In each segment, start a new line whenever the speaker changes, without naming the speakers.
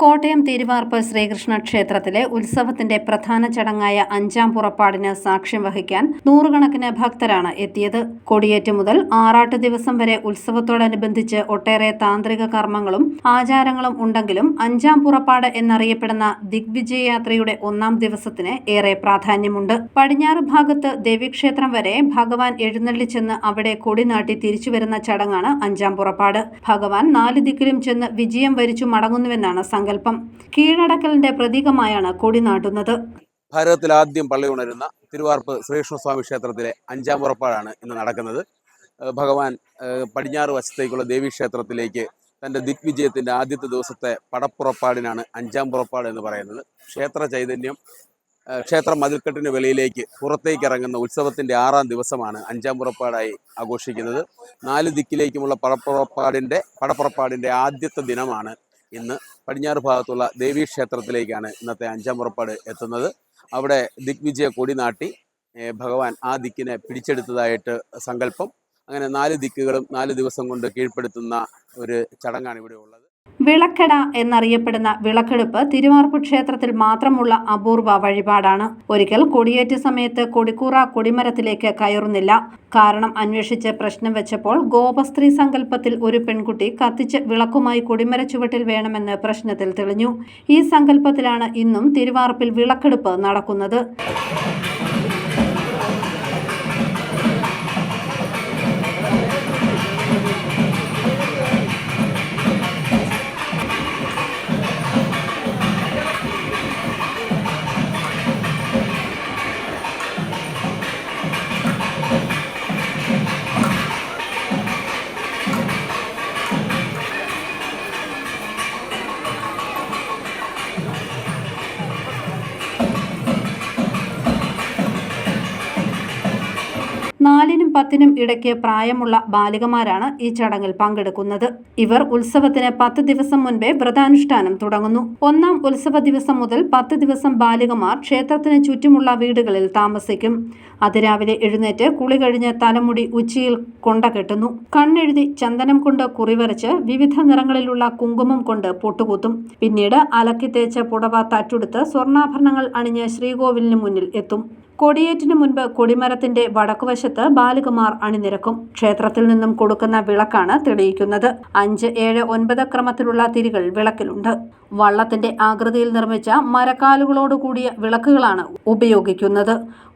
കോട്ടയം തിരുവാർപ്പ് ശ്രീകൃഷ്ണ ക്ഷേത്രത്തിലെ ഉത്സവത്തിന്റെ പ്രധാന ചടങ്ങായ അഞ്ചാം പുറപ്പാടിന് സാക്ഷ്യം വഹിക്കാൻ നൂറുകണക്കിന് ഭക്തരാണ് എത്തിയത്. കൊടിയേറ്റ് മുതൽ ആറാട്ട് ദിവസം വരെ ഉത്സവത്തോടനുബന്ധിച്ച് ഒട്ടേറെ താന്ത്രിക കർമ്മങ്ങളും ആചാരങ്ങളും ഉണ്ടെങ്കിലും അഞ്ചാം പുറപ്പാട് എന്നറിയപ്പെടുന്ന ദിഗ്വിജയ യാത്രയുടെ ഒന്നാം ദിവസത്തിന് ഏറെ പ്രാധാന്യമുണ്ട്. പടിഞ്ഞാറ് ഭാഗത്ത് ദേവീക്ഷേത്രം വരെ ഭഗവാൻ എഴുന്നള്ളിച്ചെന്ന് അവിടെ കൊടിനാട്ടി തിരിച്ചുവരുന്ന ചടങ്ങാണ് അഞ്ചാം പുറപ്പാട്. ഭഗവാൻ നാല് ദിക്കിലും ചെന്ന് വിജയം വരിച്ചു മടങ്ങുന്നുവെന്നാണ് സങ്കല്പം കീഴടക്കലിന്റെ പ്രതീകമായാണ് കൊടി നാട്ടുന്നത്.
ഭാരതത്തിൽ ആദ്യം പള്ളി ഉണരുന്ന തിരുവാർപ്പ് ശ്രീകൃഷ്ണസ്വാമി ക്ഷേത്രത്തിലെ അഞ്ചാം ഉറപ്പാടാണ് ഇന്ന് നടക്കുന്നത്. ഭഗവാൻ പടിഞ്ഞാറ് വശത്തേക്കുള്ള ദേവീക്ഷേത്രത്തിലേക്ക് തന്റെ ദിഗ്വിജയത്തിന്റെ ആദ്യത്തെ ദിവസത്തെ പടപ്പുറപ്പാടിനാണ് അഞ്ചാം പുറപ്പാട് എന്ന് പറയുന്നത്. ക്ഷേത്ര ചൈതന്യം ക്ഷേത്ര മതിൽക്കെട്ടിന് വെളിയിലേക്ക് പുറത്തേക്ക് ഇറങ്ങുന്ന ഉത്സവത്തിന്റെ ആറാം ദിവസമാണ് അഞ്ചാം പുറപ്പാടായി ആഘോഷിക്കുന്നത്. നാല് ദിക്കിലേക്കുമുള്ള പടപ്പുറപ്പാടിന്റെ പടപ്പുറപ്പാടിന്റെ ആദ്യത്തെ ദിനമാണ് ഇന്ന് പടിഞ്ഞാറ് ഭാഗത്തുള്ള ദേവീക്ഷേത്രത്തിലേക്കാണ് ഇന്നത്തെ അഞ്ചാം പുറപ്പാട് എത്തുന്നത്. അവിടെ ദിഗ്വിജയ കൊടി നാട്ടി ഭഗവാൻ ആ ദിക്കിനെ പിടിച്ചെടുത്തതായിട്ട് സങ്കല്പം. അങ്ങനെ നാല് ദിക്കുകളും നാല് ദിവസം കൊണ്ട് കീഴ്പ്പെടുത്തുന്ന ഒരു ചടങ്ങാണ് ഇവിടെ ഉള്ളത്.
വിളക്കെട എന്നറിയപ്പെടുന്ന വിളക്കെടുപ്പ് തിരുവാർപ്പ് ക്ഷേത്രത്തിൽ മാത്രമുള്ള അപൂർവ വഴിപാടാണ്. ഒരിക്കൽ കൊടിയേറ്റ് സമയത്ത് കൊടിക്കൂറ കൊടിമരത്തിലേക്ക് കയറുന്നില്ല. കാരണം അന്വേഷിച്ച് പ്രശ്നം വെച്ചപ്പോൾ ഗോപസ്ത്രീ സങ്കല്പത്തിൽ ഒരു പെൺകുട്ടി കത്തിച്ച് വിളക്കുമായി കൊടിമര ചുവട്ടിൽ വേണമെന്ന് പ്രശ്നത്തിൽ തെളിഞ്ഞു. ഈ സങ്കല്പത്തിലാണ് ഇന്നും തിരുവാർപ്പിൽ വിളക്കെടുപ്പ് നടക്കുന്നത്. നാലിനും പത്തിനും ഇടയ്ക്ക് പ്രായമുള്ള ബാലികമാരാണ് ഈ ചടങ്ങിൽ പങ്കെടുക്കുന്നത്. ഇവർ ഉത്സവത്തിന് പത്ത് ദിവസം മുൻപേ വ്രതാനുഷ്ഠാനം തുടങ്ങുന്നു. ഒന്നാം ഉത്സവ ദിവസം മുതൽ പത്ത് ദിവസം ബാലികമാർ ക്ഷേത്രത്തിന് ചുറ്റുമുള്ള വീടുകളിൽ താമസിക്കും. അതിരാവിലെ എഴുന്നേറ്റ് കുളി കഴിഞ്ഞ് തലമുടി ഉച്ചിയിൽ കൊണ്ട കെട്ടുന്നു. കണ്ണെഴുതി ചന്ദനം കൊണ്ട് കുറിവരച്ച് വിവിധ നിറങ്ങളിലുള്ള കുങ്കുമം കൊണ്ട് പൊട്ടുകൂത്തും. പിന്നീട് അലക്കി തേച്ച പുടവ തറ്റുടുത്ത് സ്വർണാഭരണങ്ങൾ അണിഞ്ഞ് ശ്രീകോവിലിന് മുന്നിൽ എത്തും. കൊടിയേറ്റിന് മുൻപ് കൊടിമരത്തിന്റെ വടക്കുവശത്ത് ബാലകുമാർ അണിനിരക്കും. ക്ഷേത്രത്തിൽ നിന്നും കൊടുക്കുന്ന വിളക്കാണ് തെളിയിക്കുന്നത്. അഞ്ച് ഏഴ് ഒൻപത് ക്രമത്തിലുള്ള തിരികൾ വിളക്കിലുണ്ട്. വള്ളത്തിന്റെ ആകൃതിയിൽ നിർമ്മിച്ച മരക്കാലുകളോടുകൂടിയ വിളക്കുകളാണ് ഉപയോഗിക്കുന്നത്.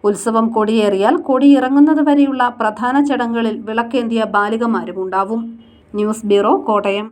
ഉത്സവം കൊടിയേറിയാൽ കൊടിയിറങ്ങുന്നത് വരെയുള്ള പ്രധാന ചടങ്ങുകളിൽ വിളക്കേന്തിയ ബാലികമാരും ഉണ്ടാവും ന്യൂസ് ബ്യൂറോ കോട്ടയം.